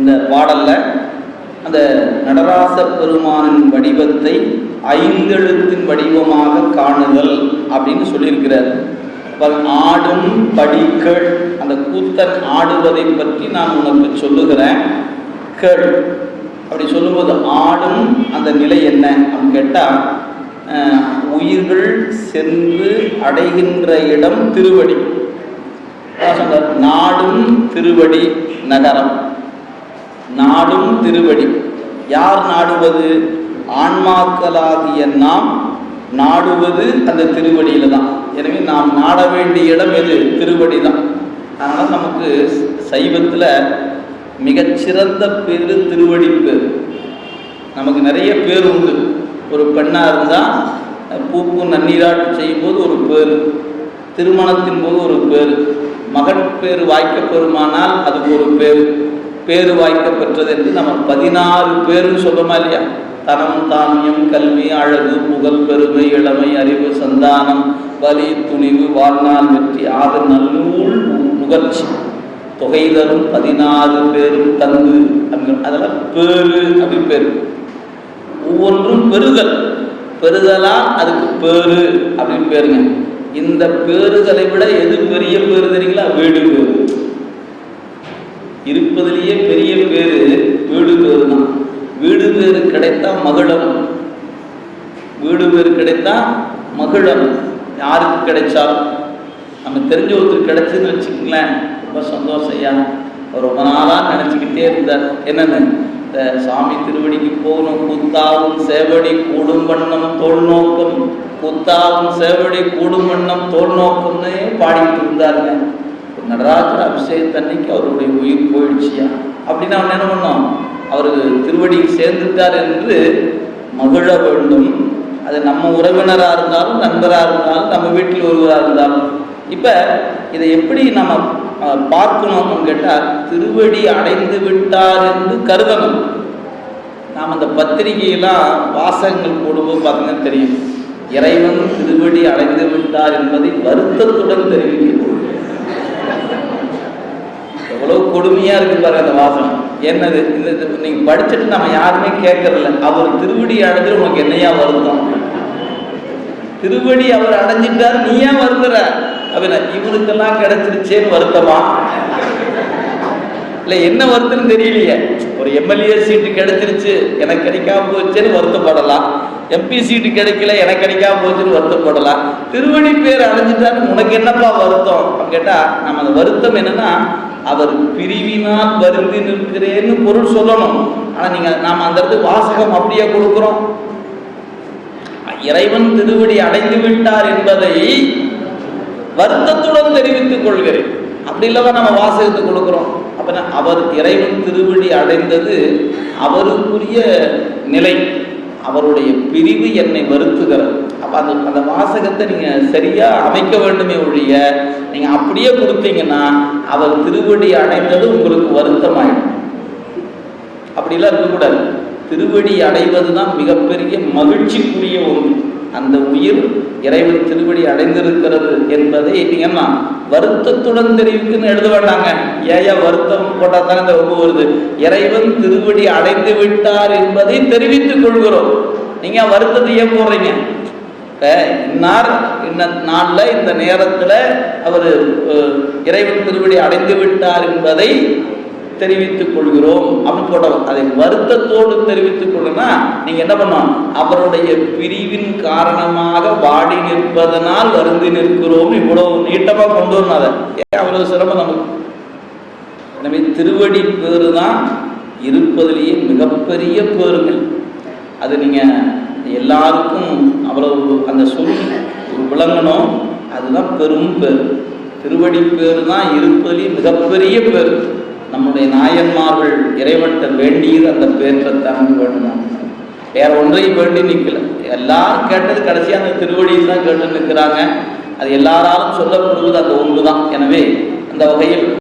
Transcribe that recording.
இந்த பாடல்ல அந்த நடராச பெருமானின் வடிவத்தை ஐந்தெழுத்தின் வடிவமாக காணுதல் அப்படின்னு சொல்லியிருக்கிறார். ஆடும் படிக்கள் அந்த கூத்தன் ஆடுவதை பற்றி நான் உனக்கு சொல்லுகிறேன். கேள். அப்படி சொல்லும்போது ஆடும் அந்த நிலை என்ன அப்படின்னு கேட்டால் உயிர்கள் சென்று அடைகின்ற இடம் திருவடி. சொன்னார், நாடும் திருவடி நகரம். நாடும் திருவடி. யார் நாடுவது? ஆன்மாக்களாகிய நாம் நாடுவது அந்த திருவடியில தான். எனவே நாம் நாட வேண்டிய இடம் எது? திருவடி தான். அதனால நமக்கு சைவத்துல மிகச்சிறந்த பேரு திருவடி பேர் நமக்கு நிறைய பேர் உண்டு. ஒரு பெண்ணா இருந்தா பூப்பு நன்னீராட்டு செய்யும்போது ஒரு பேர். திருமணத்தின் போது ஒரு பேர். மகன் பேர் வாய்க்க பெறுமானால் அதுக்கு ஒரு பேர். பேரு வாய்க்க பெற்றது என்று நம்ம பதினாறு பேருன்னு சொல்றோமா இல்லையா? தனம் தானியம் கல்வி அழகு புகழ் பெருமை இளமை அறிவு சந்தானம் வலி துணிவு வாழ்நாள் வெற்றி ஆறு நல்லூல் நுகர்ச்சி. தொகை தரும் பதினாறு பேரும் தந்து அதெல்லாம் பேரு அப்படின்னு பேரு. ஒவ்வொன்றும் பெறுதல். பெறுதலா அதுக்கு பேரு அப்படின்னு பேருங்க. இந்த பேறுகளை விட எது பெரிய பேரு தெரியுங்களா? வீடு பேரு. இருப்பதிலேயே பெரிய பேரு வீடு பேரு தான் வீடு பேரு கிடைத்தா மகளம். வீடு பேரு கிடைத்தா மகிழணும் யாருக்கு கிடைச்சாலும் நம்ம தெரிஞ்ச ஒருத்தர் கிடைச்சதுன்னு வச்சுக்கங்களேன். ரொம்ப சந்தோஷம் ஐயா. அவர் ரொம்ப நாளாக நினச்சிக்கிட்டே இருந்தார். என்னென்னு? இந்த சாமி திருவடிக்கு போகணும். குத்தாவும் சேவடி கூடும் வண்ணம் தோல் நோக்கம். குத்தாவும் சேவடி கூடும் வண்ணம் தோல் நோக்கம்னே பாடிக்கிட்டு இருந்தாருங்க. நடராஜர் அபிஷேகத்தன்னைக்கு அவருடைய உயிர் போயிடுச்சியா? அப்படின்னு அவன் என்ன பண்ணோம் அவர் திருவடிக்கு சேர்ந்துட்டார் என்று மகிழ வேண்டும். அது நம்ம உறவினராக இருந்தாலும் நண்பராக இருந்தாலும் நம்ம வீட்டில் ஒருவராக இருந்தாலும். இப்போ இதை எப்படி நம்ம பார்க்கணும்னு கேட்டால் திருவடி அடைந்து விட்டார் என்று கருதணும். நாம் அந்த பத்திரிகையெல்லாம் வாசகங்கள் போடும்போது பார்த்தீங்கன்னா தெரியும். இறைவன் திருவடி அடைந்து விட்டார் என்பதை வருத்தத்துடன் தெரிவிக்கிறது எவ்வளவு கொடுமையா இருக்கு பாருங்க அந்த வாசனம் என்னது? இந்த நீங்க படிச்சுட்டு நம்ம யாருமே கேட்கறதில்ல அவர் திருவடி அடைஞ்சு உனக்கு என்னையா வருத்தம்? திருவடி அவர் அடைஞ்சிட்டார் நீ ஏன் வருந்துற? அப்படின்னா இவனுக்கெல்லாம் கிடைச்சிருச்சேன்னு வருத்தமா? இல்ல என்ன வருத்தம்னு தெரியலையே. ஒரு எம்எல்ஏ சீட்டு கிடைச்சிருச்சு எனக்கு கிடைக்காம போச்சுன்னு வருத்தப்படலாம். எம்பி சீட்டு கிடைக்கல எனக்கு கிடைக்காம போச்சுன்னு வருத்தப்படலாம். திருவடி பேர் அடைஞ்சிட்டான்னு உனக்கு என்னப்பா வருத்தம்? அப்படின்னு கேட்டா நம்ம அந்த வருத்தம் என்னன்னா அவர் பிரிவினால் வருந்தி நிற்கிறேன்னு பொருள் சொல்லணும். ஆனா நீங்க நாம அந்த இடத்துக்கு வாசகம் அப்படியே கொடுக்குறோம். இறைவன் திருவடி அடைந்து விட்டார் என்பதை வருத்தத்துடன் தெரிவித்துக் கொள்கிறேன். அப்படி இல்லவா நம்ம வாசகத்தை கொடுக்கிறோம். அப்ப அவர் இறைவன் திருவடி அடைந்தது அவருக்குரிய நிலை. அவருடைய பிரிவு என்னை வருத்துகிறது. அப்போ அந்த அந்த வாசகத்தை நீங்க சரியா அமைக்க வேண்டுமே ஒழிய நீங்க அப்படியே கொடுத்தீங்கன்னா அவர் திருவடி அடைந்தது உங்களுக்கு வருத்தமாயிடும். அப்படிலாம் இருக்கக்கூடாது. திருவடி அடைவது தான் மிகப்பெரிய மகிழ்ச்சிக்குரிய ஒன்று. அந்த உயிர் இறைவன் திருவடி அடைந்திருக்கிறது என்பதை நீங்கன்னா வருத்தத்துடன் தெரிவிக்குன்னு எழுத வேண்டாங்க. ஏயா வருத்தம் போட்டால் தானே இந்த ரொம்ப வருது? இறைவன் திருவடி அடைந்து விட்டார் என்பதை தெரிவித்துக் கொள்கிறோம். நீங்க வருத்தத்தை ஏன் போடுறீங்க? இப்ப இன்னார் இந்த நாளில் இந்த நேரத்தில் அவர் இறைவன் திருவடி அடைந்து விட்டார் என்பதை தெரிவித்துக் கொள்கிறோம் அப்படின்னு போட்டவர். அதை வருத்தத்தோடு தெரிவித்துக் கொள்ளுனா நீங்க என்ன பண்ணணும்? அவருடைய பிரிவின் காரணமாக வாடி நிற்பதனால் வருந்தி நிற்கிறோம். இவ்வளவு நீட்டமா கொண்டு வரணும் அதை. ஏன் அவ்வளவு சிரமம் நமக்கு? எனவே திருவடி பேரு தான் இருப்பதிலேயே மிகப்பெரிய பேருங்கள். அது நீங்க எல்லாருக்கும் அவ்வளவு அந்த சொல் விளங்கணும். அதுதான் பெரும் பேர். திருவடி பேர் தான் இருப்பதிலேயே மிகப்பெரிய பேர். நம்முடைய நாயன்மார்கள் இறைவன்கிட்ட வேண்டியது அந்த பேற்றத்தான் வேணும் வேற ஒன்றையும் வேண்டி நிற்கல எல்லாரும் கேட்டது கடைசியாக அந்த திருவடியை தான் கேட்டு நிற்கிறாங்க அது எல்லாராலும் சொல்லப்படுவது அந்த ஒன்று தான். எனவே அந்த வகையில்